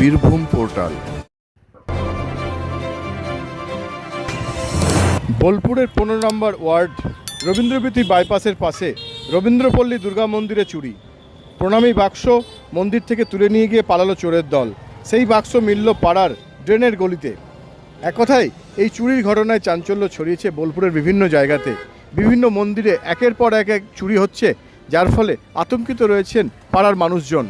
Birbhum portal. বোলপুরের পনেরো নম্বর word রবীন্দ্রপীতি বাইপাসের পাশে রবীন্দ্রপল্লী দুর্গা মন্দিরে চুরি। প্রণামী বাক্স মন্দির থেকে তুলে নিয়ে গিয়ে পালালো চোরের দল। সেই বাক্স মিলল পাড়ার ড্রেনের গলিতে। এক এই চুরির ঘটনায় চাঞ্চল্য ছড়িয়েছে বোলপুরের বিভিন্ন জায়গাতে। বিভিন্ন মন্দিরে একের পর এক এক চুরি হচ্ছে, যার ফলে আতঙ্কিত রয়েছেন পাড়ার মানুষজন।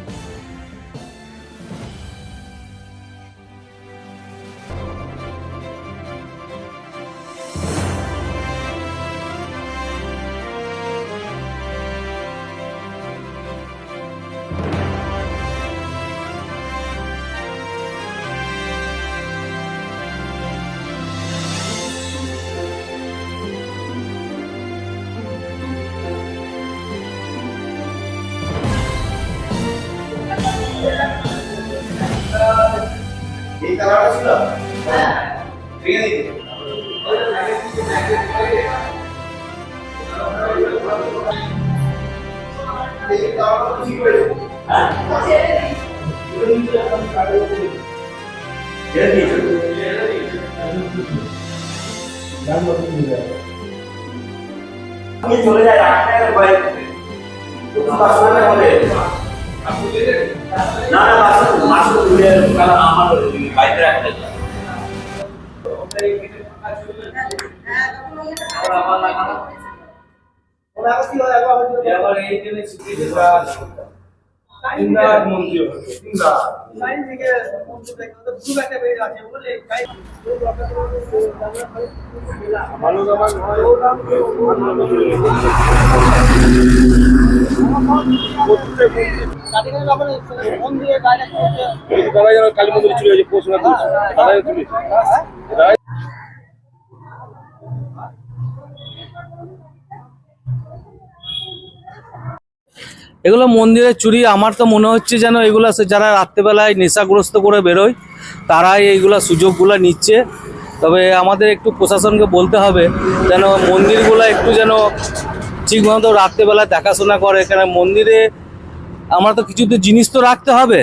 কালারটা ছিল? হ্যাঁ। ঠিক আছে এই কালারটা ঠিক হয়েছে হ্যাঁ। দিয়েছ? আমি চলে যাই ভয় বাসনে বলে না না বাসন মাসুদ তুলে কারণ আমার বাইরে কালী মন্দিরে এগুলো মন্দিরের চুরি, আমার তো মনে হচ্ছে যেন এগুলো যারা রাত্রেবেলায় নেশাগ্রস্ত করে বেরোয়, তারাই এইগুলো সুযোগগুলো নিচ্ছে। তবে আমাদের একটু প্রশাসনকে বলতে হবে যেন মন্দিরগুলো একটু যেন ঠিকমতো রাত্রেবেলা দেখাশোনা করে কেন মন্দিরে আমার তো কিছু তো জিনিস তো রাখতে হবে।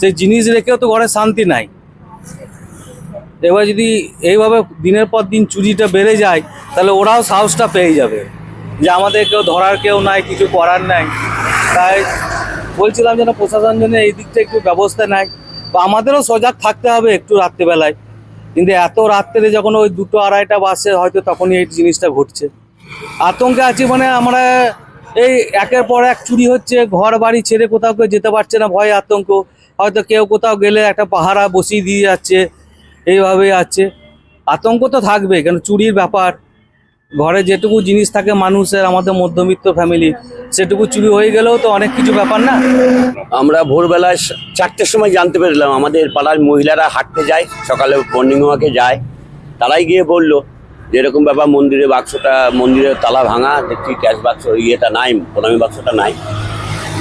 সেই জিনিস রেখেও তো ঘরে শান্তি নাই। এবার যদি এইভাবে দিনের পর দিন চুরিটা বেড়ে যায়, তাহলে ওরাও সাহসটা পেয়ে যাবে। যে আমাদের কেউ ধরার কেউ নাই, কিছু করার নাই। তাই বলছিলাম যেন প্রশাসন যেন এই দিকটা একটু ব্যবস্থা নেয়। বা আমাদেরও সজাগ থাকতে হবে একটু রাত্রেবেলায়। কিন্তু এত রাত্রে যখন ওই দুটো আড়াইটা বাসে হয়তো তখনই এই জিনিসটা ঘটছে। আতঙ্কে আছি মানে আমরা এই একের পর এক চুরি হচ্ছে, ঘর বাড়ি ছেড়ে কোথাও কেউ যেতে পারছে না, ভয়, আতঙ্ক। হয়তো কেউ কোথাও গেলে একটা পাহারা বসিয়ে দিয়ে যাচ্ছে, এইভাবেই আছে। আতঙ্ক তো থাকবে, কেন চুরির ব্যাপার। ঘরে যেটুকু জিনিস থাকে মানুষের, আমাদের মধ্যবিত্ত ফ্যামিলি সেটুকু চুরি হয়ে গেলেও তো অনেক কিছু ব্যাপার না। আমরা ভোরবেলায় সা- চারটের সময় জানতে পেরেছিলাম, আমাদের পাড়ার মহিলারা হাঁটতে যায়, সকালে মর্নিং ওয়াকে যায়। তারাই গিয়ে বলল যে এরকম ব্যাপার মন্দিরে বাক্সটা মন্দিরের তালা ভাঙা দেখছি ক্যাশ বাক্স ইয়েটা নাই প্রণামী বাক্সটা নাই।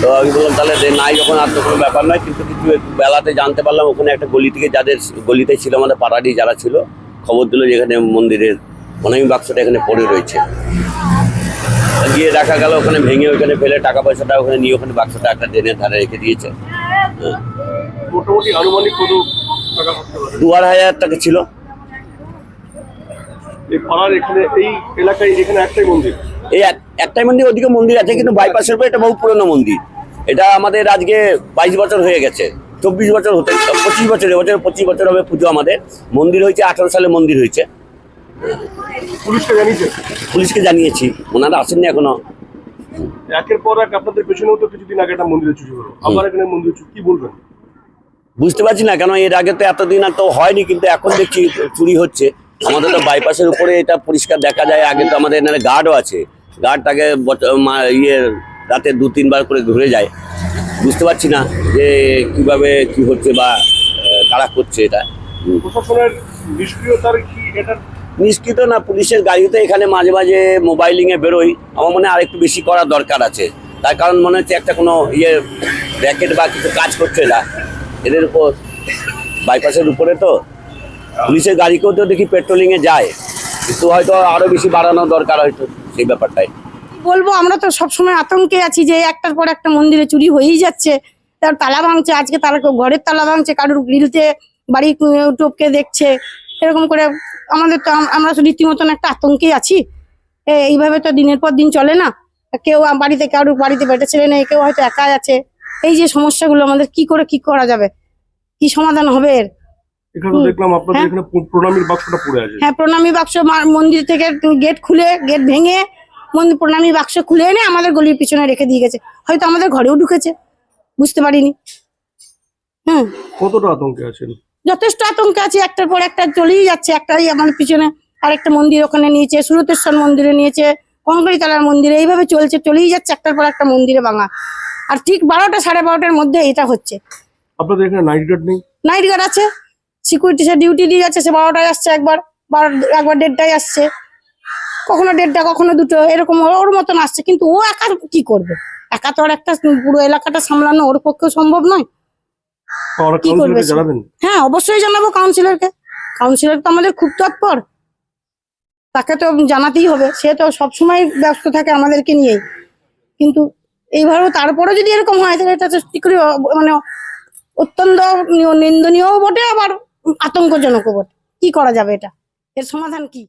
তো আমি বললাম তাহলে যে নাই যখন আর তো কোনো ব্যাপার নয় কিন্তু কিছু একটু বেলাতে জানতে পারলাম ওখানে একটা গলি থেকে যাদের গলিতে ছিল আমাদের পাড়াটি যারা ছিল খবর দিল যে এখানে মন্দিরের প্রণামী বাক্সটা এখানে পড়ে রয়েছে। গিয়ে দেখা গেল ওখানে ভেঙে ওখানে ফেলে টাকা পয়সাটা ওখানে নিয়ে ওখানে বাক্সটা একটা ড্রেনের ধারে রেখে দিয়েছে। হ্যাঁ। মোটামুটি আনুমানিক কত টাকা দু আড়াই হাজার টাকা ছিল। এই পাড়ার এখানে এই এলাকায় এখানে একটাই মন্দির? এই এক- একটাই মন্দির ওদিকে মন্দির আছে কিন্তু বাইপাসের উপরে এটা বহু পুরনো মন্দির। এটা আমাদের আজকে বাইশ বছর হয়ে গেছে চব্বিশ বছর হতে পঁচিশ বছর এবছর পঁচিশ বছর হবে পুজো আমাদের। মন্দির হয়েছে আঠারো সালে মন্দির হয়েছে। পুলিশকে জানিয়েছে? পুলিশকে জানিয়েছি ওনারা আসেননি এখনও। একের পর এক আপনাদের পেছনেও তো কিছুদিন আগে একটা মন্দিরে চুরি হলো। আবার এখানে মন্দিরে চুরি কি বলবেন? বুঝতে পারছি না কেন এর আগে তো এতদিন আর তো হয়নি কিন্তু এখন দেখছি চুরি হচ্ছে। আমাদের তো বাইপাসের উপরে এটা পরিষ্কার দেখা যায়। আগে তো আমাদের এখানে গার্ডও আছে। গার্ডটাকে ইয়ে রাতে দু তিনবার করে ঘুরে যায়। বুঝতে পারছি না যে কীভাবে কি হচ্ছে বা কারা করছে এটা। নিষ্কৃত না পুলিশের গাড়িতে এখানে মাঝে মাঝে মোবাইলিংয়ে বেরোই। আমার মনে হয় আরেকটু বেশি করার দরকার আছে। তার কারণ মনে হচ্ছে একটা কোনো ইয়ে র্যাকেট বা কিছু কাজ করছে না। এদের উপর বাইপাসের উপরে তো। পুলিশের গাড়িকেও তো দেখি পেট্রোলিংয়ে যায়। কিন্তু হয়তো আরও বেশি বাড়ানো দরকার হয়তো সেই ব্যাপারটাই। বলব, আমরা তো সবসময় আতঙ্কে আছি যে একটার পর একটা মন্দিরে চুরি হয়েই যাচ্ছে। তার তালা ভাঙছে, আজকে তারা ঘরের তালা ভাঙছে, কারোর গ্রিলতে বাড়ি টোপকে দেখছে। এরকম করে আমাদের তো আমরা তো রীতিমতন একটা আতঙ্কেই আছি। এইভাবে তো দিনের পর দিন চলে না। কেউ বাড়িতে, কারোর বাড়িতে বেটা ছেলে নেই, কেউ হয়তো একাই আছে। এই যে সমস্যাগুলো আমাদের কি করে কি করা যাবে? কি সমাধান হবে এর? এখানে দেখলাম আপনাদের হ্যাঁ। এখানে প্রণামীর বাক্সটা পড়ে আছে। হ্যাঁ প্রণামী বাক্স মন্দির থেকে গেট খুলে গেট ভেঙে মন্দির প্রণামী বাক্স খুলে এনে আমাদের গলির পিছনে রেখে দিয়ে গেছে। হয়তো আমাদের ঘরেও ঢুকেছে বুঝতে পারিনি। হুম। কতটা আতঙ্কে আছেন? যথেষ্ট আতঙ্কে আছে একটার পর একটা চলেই যাচ্ছে একটাই আমার পিছনে। আরেকটা মন্দির ওখানে নিয়েছে সুরতেশ্বর মন্দিরে নিয়েছে কঙ্করিতলার মন্দিরে এইভাবে চলছে চলেই যাচ্ছে একটার পর একটা মন্দিরে ভাঙা। আর ঠিক বারোটা সাড়ে বারোটার মধ্যে এটা হচ্ছে। আপনাদের এখানে নাইট গার্ড নেই? নাইট গার্ড আছে। সিকিউরিটি সে ডিউটি দিয়ে যাচ্ছে সে বারোটায় আসছে একবার বারো একবার দেড়টায় আসছে। কখনো দেড়টা কখনো দুটো এরকম ওর- মতন আসছে। কিন্তু ও একা কি করবে? একা তো আর একটা পুরো এলাকাটা সামলানো ওর পক্ষে সম্ভব নয়। কি করবে হ্যাঁ অবশ্যই জানাব কাউন্সিলরকে কাউন্সিলর তো আমাদের খুব তৎপর। তাকে তো জানাতেই হবে। সে তো সবসময় ব্যস্ত থাকে আমাদেরকে নিয়েই। কিন্তু এইভাবে তারপরে যদি এরকম হয় তাহলে এটা মানে অত্যন্ত নিন্দনীয় বটে আবার। আতঙ্কজনকও বটে কি করা যাবে এটা? এর সমাধান কি?